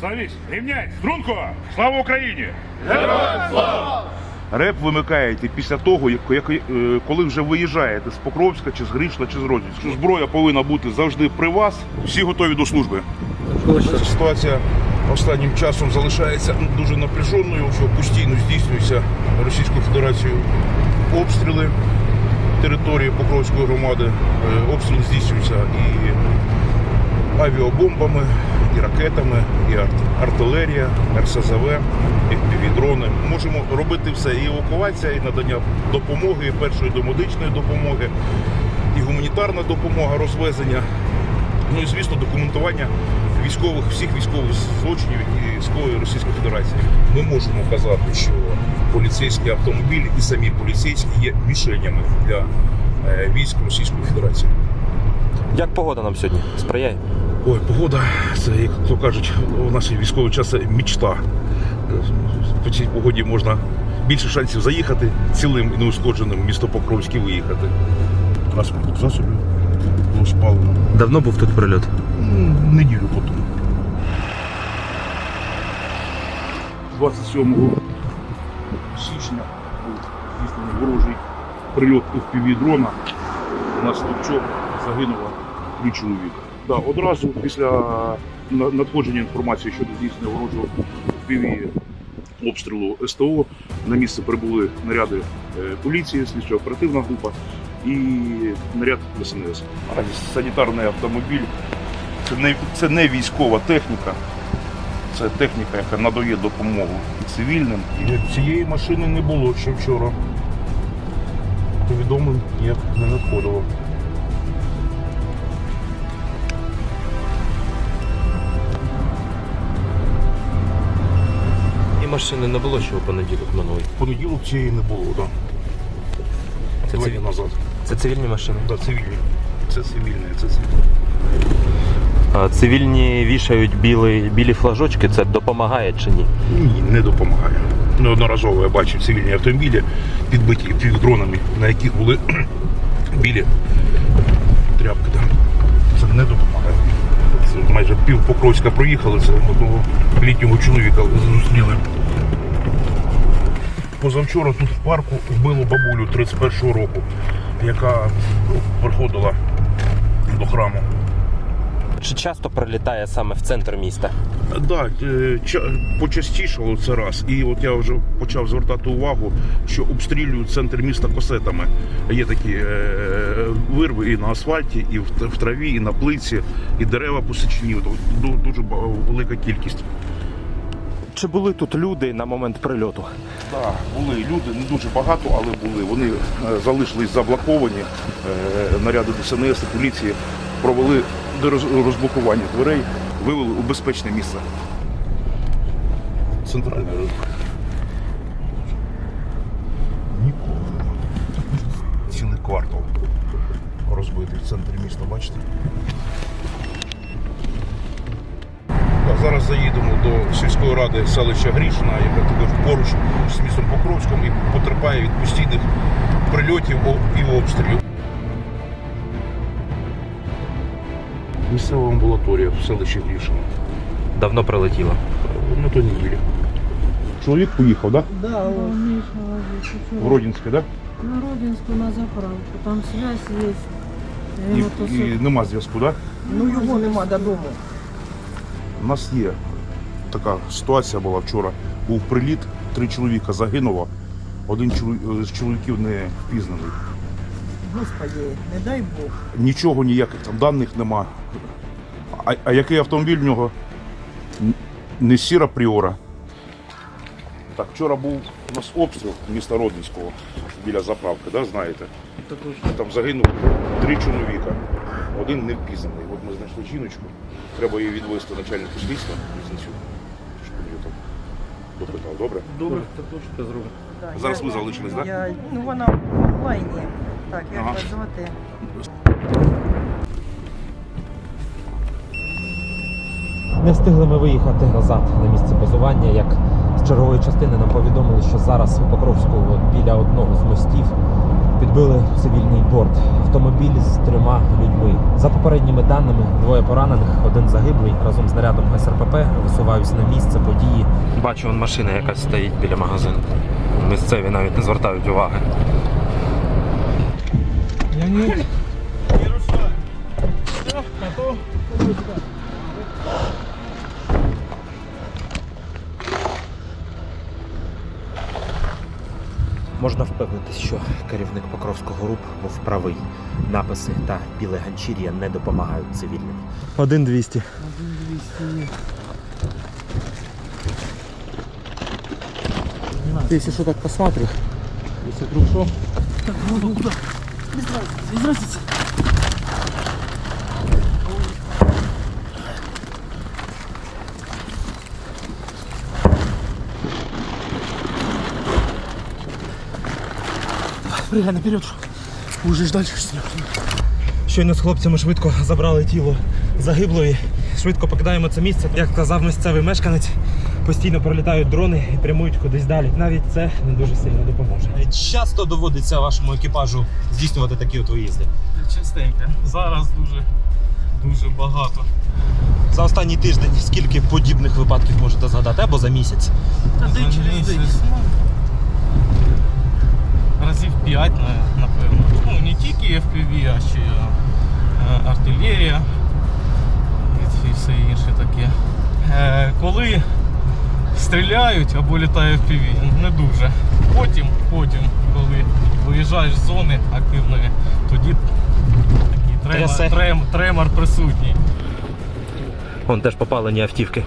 Становись, рівняй, струнко! Слава Україні! Героям слава! Реп вимикаєте після того, як, як, е, коли вже виїжджаєте з Покровська, чи з Гришла, чи з Родинська. Зброя повинна бути завжди при вас. Всі готові до служби. Ситуація останнім часом залишається дуже напряженою, що постійно здійснюються Російською Федерацією обстріли території Покровської громади. Е, Обстріли здійснюються і авіабомбами, і ракетами, і арт- артилерія, РСЗВ, і дрони. Можемо робити все. І евакуація, і надання допомоги, і першої домедичної допомоги, і гуманітарна допомога, розвезення. Ну і звісно, документування військових, всіх військових злочинів, які скоює Російська Федерація. Ми можемо казати, що поліцейські автомобілі і самі поліцейські є мішенями для е, військ Російської Федерації. Як погода нам сьогодні? Сприяє? Ой, погода, це як то кажуть, у нашій військовий час мічта. По цій погоді можна більше шансів заїхати цілим і неушкодженим в місто Покровське виїхати. Транспортних засобів було спалено. Давно був тут прильот. Ну, неділю потім. 27 січня був здійснений ворожий прильот FPV дрона. На Стовчок загинуло три чоловіка. Да, одразу після надходження інформації щодо здійснення ворожого FPV обстрілу СТО на місце прибули наряди е, поліції, слідчо оперативна група і наряд СНС. Санітарний автомобіль це не, це не військова техніка, це техніка, яка надає допомогу цивільним. Цієї машини не було ще вчора. Повідомлень ніяк не надходило. Машини не було, що у понеділок минулий. Понеділок цієї не було, так. Це Два цивіль- назад. Це цивільні машини. Да, цивільні. Це цивільне, це цивільне. А, цивільні вішають білі, білі флажочки, це допомагає чи ні? Ні, не допомагає. Неодноразово я бачив цивільні автомобілі, підбиті півдронами, на яких були білі тряпки. Там. Це не допомагає. Це майже пів Покровська проїхали, це одного літнього чоловіка зустріли. Позавчора тут в парку вбило бабулю 31-го року, яка ну, приходила до храму. Чи часто прилітає саме в центр міста? Так, почастішало це раз. І от я вже почав звертати увагу, що обстрілюють центр міста косетами. Є такі е, вирви і на асфальті, і в, траві, і на плиці, і дерева ду- Дуже велика кількість. Чи були тут люди на момент прильоту? Так, були люди, не дуже багато, але були. Вони е, залишились заблоковані. Е, Наряди ДСНС і поліції провели розблокування дверей, вивели у безпечне місце. Центральний ринок. Нікого. Цілий квартал розбитий в центрі міста, бачите? Зараз заїдемо до сільської ради селища Грішина, яка також поруч з містом Покровським і потерпає від постійних прильотів і обстрілів. Місцева амбулаторія в селищі Грішина. Давно прилетіло. На той неділі. Чоловік поїхав, так? Да, Да. Да? В Родінське, так? На Родинскую на заправку. Там связь есть. І, И вот і нема зв'язку, так? Ну його нема додому. У нас є така ситуація була вчора. Був приліт, три чоловіка загинуло, один з чоловіків не впізнаний. Господи, не дай Бог. Нічого, ніяких там даних нема. А, а який автомобіль в нього? Не сіра Пріора. Так, вчора був у нас обстріл міста Родинського біля заправки, да, знаєте? Там загинуло три чоловіка. Один не впізнаний. От ми знайшли жіночку. Треба її відвести начальнику слідства Різницю. Щоб він її там допитав. Добре? Добре, так точно зробимо. Да, Зараз я- ви залишились, так? Я, ну вона в онлайні. Так, як Ага. вас звати? Не встигли ми виїхати назад на місце базування. Як з чергової частини нам повідомили, що зараз у Покровську от біля одного з мостів підбили цивільний борт. Автомобіль з трьома людьми. За попередніми даними, двоє поранених, один загиблий разом з нарядом СРПП висуваються на місце події. Бачу, вон машина якась стоїть біля магазину. Місцеві навіть не звертають уваги. Можна впевнитись, що керівник Покровського РУП був правий. Написи та біле ганчір'я не допомагають цивільним. 1-200. Если что, так посмотри. Если вдруг что. Щойно з хлопцями швидко забрали тіло загиблої. Швидко покидаємо це місце. Як сказав місцевий мешканець, постійно пролітають дрони і прямують кудись далі. Навіть це не дуже сильно допоможе. Часто доводиться вашому екіпажу здійснювати такі от виїзди. Частенько. Зараз дуже, дуже багато. За останній тиждень скільки подібних випадків можете згадати або за місяць? Та день через день. Разів 5, напевно. Ну, не тільки FPV, а ще е, артилерія і все інше таке. Е, Коли стріляють або літає FPV, не дуже. Потім, потім, коли виїжджаєш з зони активної, тоді такий тремор, трем, тремор присутній. Вон теж попалені автівки.